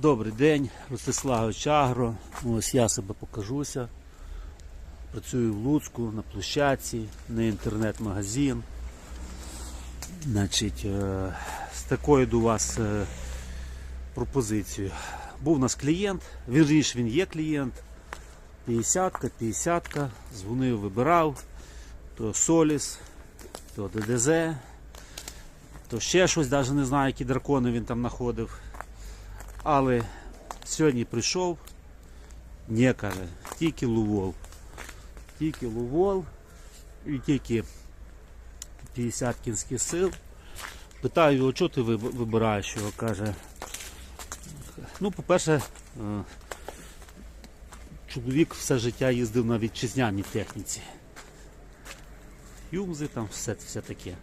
Добрий день, Ростиславович Агро. Ось я себе покажуся. Працюю в Луцьку на площадці, не інтернет-магазин. Значить, е, з такою до вас е, пропозицією. Був у нас клієнт, вірніше він є клієнт. 50-ка, 50-ка, дзвонив, вибирав, то Соліс, то ДДЗ, то ще щось, навіть не знаю, які дракони він там знаходив. Але сьогодні прийшов, не каже, тільки лувол. Тільки лувол і тільки 50 кінських сил. Питаю його, що ти вибираєш його, каже. Ну, по-перше, е, чоловік все життя їздив на вітчизняній техніці. Юмзи там, все, все таке.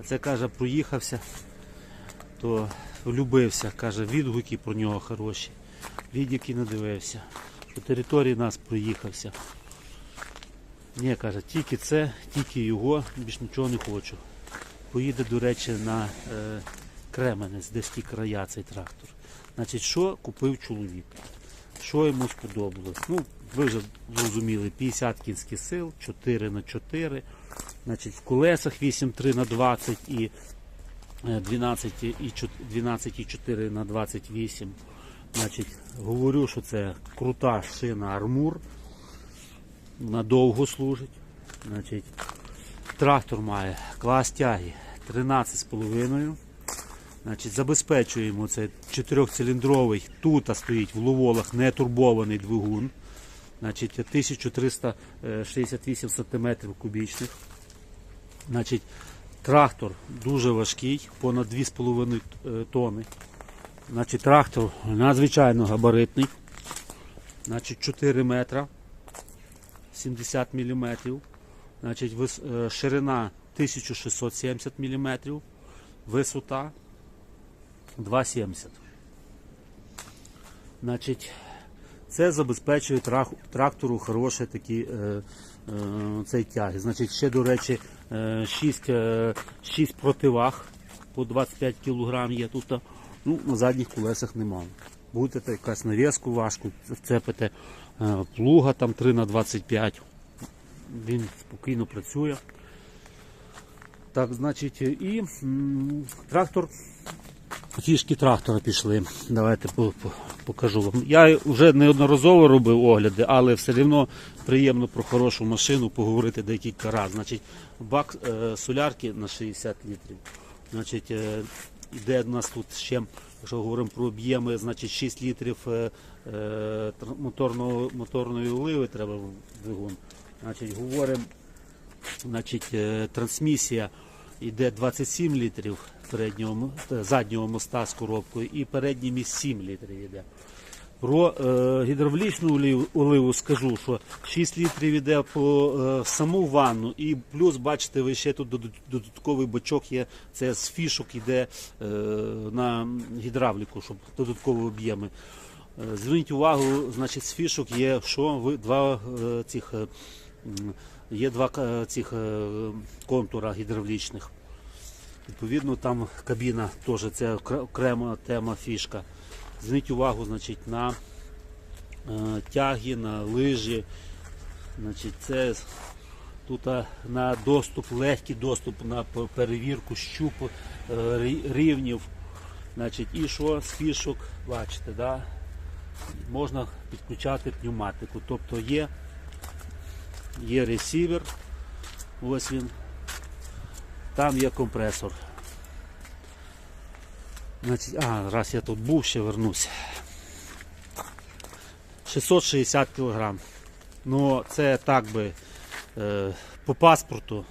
А це каже, проїхався то влюбився, каже, відгуки про нього хороші. Відгуки не дивився. По території нас проїхався. Ні, каже, тільки це, тільки його, більш нічого не хочу. Поїде, до речі, на е, Кременець, десь ті края цей трактор. Значить, що купив чоловік? Що йому сподобалось? Ну, ви вже зрозуміли, 50 кінських сил, 4 на 4 Значить, в колесах 8,3 на 20 і е, 12 12,4 на 28. Значить, говорю, що це крута шина армур. Надовго служить. Значить, трактор має клас тяги 13,5. Значить, забезпечуємо це 4-циліндровий. Тут стоїть в ловолах не турбований двигун. Значить, 1368 см кубічних. Значить, трактор дуже важкий, понад 2,5 е, тонни. Значить, трактор надзвичайно габаритний. Значить, 4 метра 70 мм. Значить, е, ширина 1670 мм, висота 2,70. Значить, це забезпечує трактору хороші такі е, е, цей тяги. Значить, ще, до речі, 6, е, 6 противаг по 25 кг є тут. Ну, на задніх колесах немає. Будете якась нав'язку важку, вцепите е, плуга там 3 на 25 Він спокійно працює. Так, значить, і трактор Фішки трактора пішли. Давайте покажу вам. Я вже неодноразово робив огляди, але все одно приємно про хорошу машину поговорити декілька разів. Значить, бак е, солярки на 60 літрів. Значить, е, іде у нас тут ще, якщо говоримо про об'єми, значить 6 літрів е, е, моторного, моторної оливи треба в двигун. Значить, говоримо Значить, е, трансмісія йде 27 літрів переднього, заднього моста з коробкою і передній міст 7 літрів йде. Про е, гідравлічну оливу скажу, що 6 літрів йде по е, саму ванну, і плюс, бачите, ви ще тут додатковий бачок є, це з фішок йде е, на гідравліку, щоб додаткові об'єми. Е, Зверніть увагу, значить, з фішок є що ви два е, цих е, є два е, цих е, контура гідравлічних. Відповідно, там кабіна теж це окрема тема фішка. Зверніть увагу, значить, на е, тяги, на лижі. Значить, це тут а, на доступ, легкий доступ на перевірку щуп е, рівнів. Значить, і що з фішок, бачите, да? можна підключати пневматику. Тобто є, є ресівер, ось він, там є компресор. Значить, а, раз я тут був, ще вернусь. 660 кг. Ну, це так би е, по паспорту.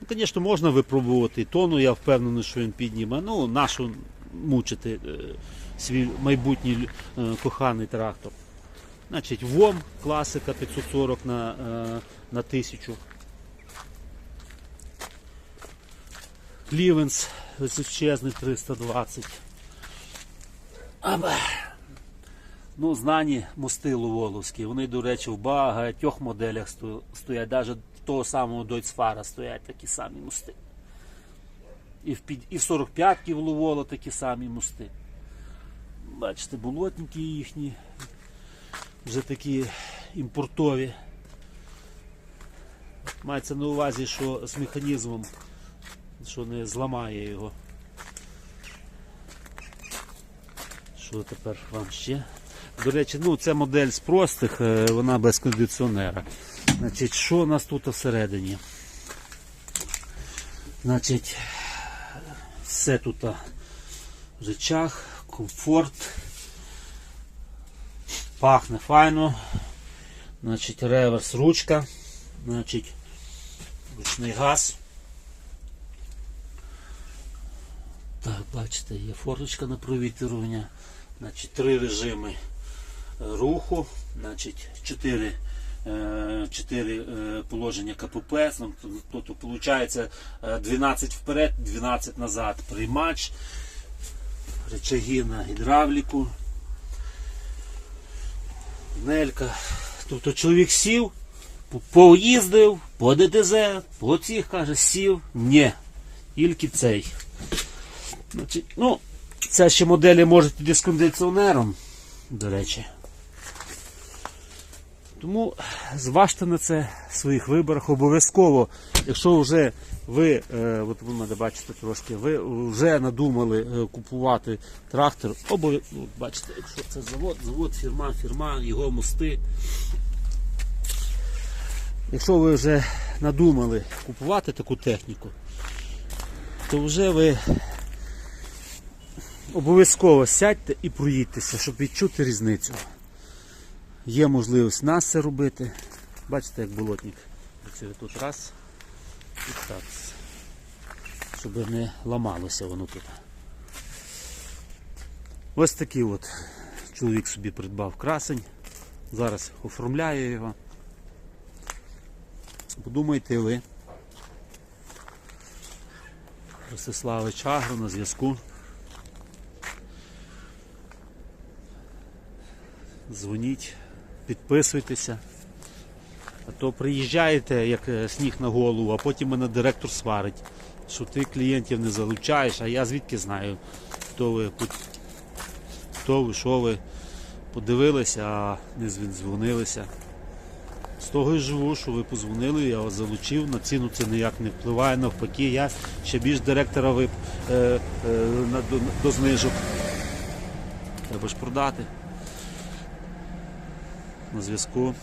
Ну, звісно, можна випробувати. Тону я впевнений, що він підніме. Ну, нашу мучити е, свій майбутній е, коханий трактор. Значить, ВОМ класика 540 на, е, на 1000. Клівенс височезний 320. Аба. Ну, знані мости Ловоловські. Вони, до речі, в багатьох моделях стоять, навіть того самого Дойцфара стоять такі самі мости. І в, і в 45-ки в Ловоло такі самі мости. Бачите, болотники їхні. Вже такі імпортові. Мається на увазі, що з механізмом, що не зламає його. Що тепер вам ще? До речі, ну це модель з простих, е, вона без кондиціонера. Значить, що у нас тут всередині? Значить, все тут а, речах, комфорт. Пахне файно. Значить, реверс ручка. Значить, ручний газ. Так, бачите, є форточка на провітрювання. Значить, три режими е, руху, значить, чотири, е, чотири е, положення КПП. Ну, Тобто, виходить, 12 вперед, 12 назад. Приймач, речаги на гідравліку, нелька. Тобто чоловік сів, поїздив, по ДТЗ, по цих каже, сів. Ні, тільки цей. Значить, ну, ця ще моделі може йти з кондиціонером, до речі. Тому зважте на це в своїх виборах обов'язково. Якщо вже ви, е, от ви мене бачите трошки, ви вже надумали е, купувати трактор, обов'язково, ну, бачите, якщо це завод, завод, фірма, фірма, його мости. Якщо ви вже надумали купувати таку техніку, то вже ви обов'язково сядьте і проїдьтеся, щоб відчути різницю. Є можливість нас це робити. Бачите, як болотник працює тут раз і так. Щоб не ламалося воно тут. Ось такий от чоловік собі придбав красень. Зараз оформляє його. Подумайте ви. Ростиславич Агро на зв'язку. Дзвоніть, підписуйтеся. А то приїжджаєте, як е, сніг на голову, а потім мене директор сварить, що ти клієнтів не залучаєш, а я звідки знаю, хто ви, хто ви, що ви подивилися, а не дзвонилися. З того і живу, що ви позвонили, я вас залучив, на ціну це ніяк не впливає, навпаки, я ще більш директора вип, е, е, на, до, до знижок. Треба ж продати. На зв'язку.